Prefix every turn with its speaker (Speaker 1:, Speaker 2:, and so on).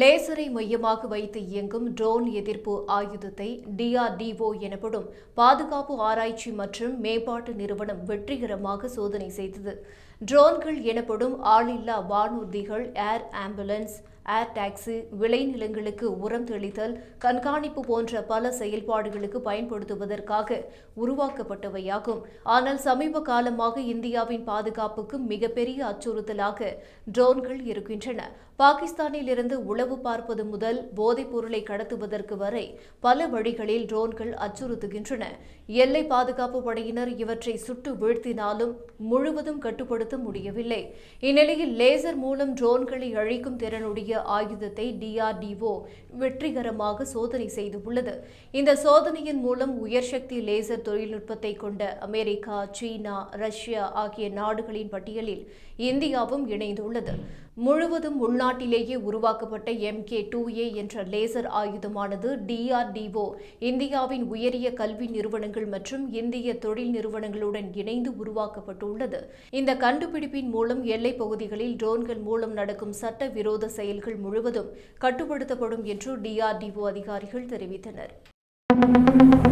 Speaker 1: லேசரை மையமாக வைத்து இயங்கும் ட்ரோன் எதிர்ப்பு ஆயுதத்தை டிஆர்டிஓ எனப்படும் பாதுகாப்பு ஆராய்ச்சி மற்றும் மேம்பாட்டு நிறுவனம் வெற்றிகரமாக சோதனை செய்தது ட்ரோன்கள் எனப்படும் ஆளில்லா வானூர்திகள் ஏர் ஆம்புலன்ஸ் ஏர் டாக்ஸி விளைநிலங்களுக்கு உரம் தெளித்தல் கண்காணிப்பு போன்ற பல செயல்பாடுகளுக்கு பயன்படுத்துவதற்காக உருவாக்கப்பட்டவையாகும் ஆனால் சமீப காலமாக இந்தியாவின் பாதுகாப்புக்கு மிகப்பெரிய அச்சுறுத்தலாக ட்ரோன்கள் இருக்கின்றன பாகிஸ்தானில் இருந்து உளவு பார்ப்பது முதல் போதைப் பொருளை கடத்துவதற்கு வரை பல வழிகளில் ட்ரோன்கள் அச்சுறுத்துகின்றன எல்லை பாதுகாப்பு படையினர் இவற்றை சுட்டு வீழ்த்தினாலும் முழுவதும் கட்டுப்படுத்த முடியவில்லை இந்நிலையில் லேசர் மூலம் ட்ரோன்களை அழிக்கும் திறனுடைய ஆயுதத்தை டிஆர்டிஓ வெற்றிகரமாக சோதனை செய்துள்ளது இந்த சோதனையின் மூலம் உயர் சக்தி லேசர் தொழில்நுட்பத்தை கொண்ட அமெரிக்கா சீனா ரஷ்யா ஆகிய நாடுகளின் பட்டியலில் இந்தியாவும் இணைந்துள்ளது முழுவதும் உள்நாட்டிலேயே உருவாக்கப்பட்ட எம் கே டூ ஏ என்ற லேசர் ஆயுதமானது டிஆர்டிஓ இந்தியாவின் உயரிய கல்வி நிறுவனங்கள் மற்றும் இந்திய தொழில் நிறுவனங்களுடன் இணைந்து உருவாக்கப்பட்டுள்ளது இந்த கண்டுபிடிப்பின் மூலம் எல்லைப் பகுதிகளில் ட்ரோன்கள் மூலம் நடக்கும் சட்ட விரோத செயல்கள் முழுவதும் கட்டுப்படுத்தப்படும் என்று டிஆர்டிஓ அதிகாரிகள் தெரிவித்தனர்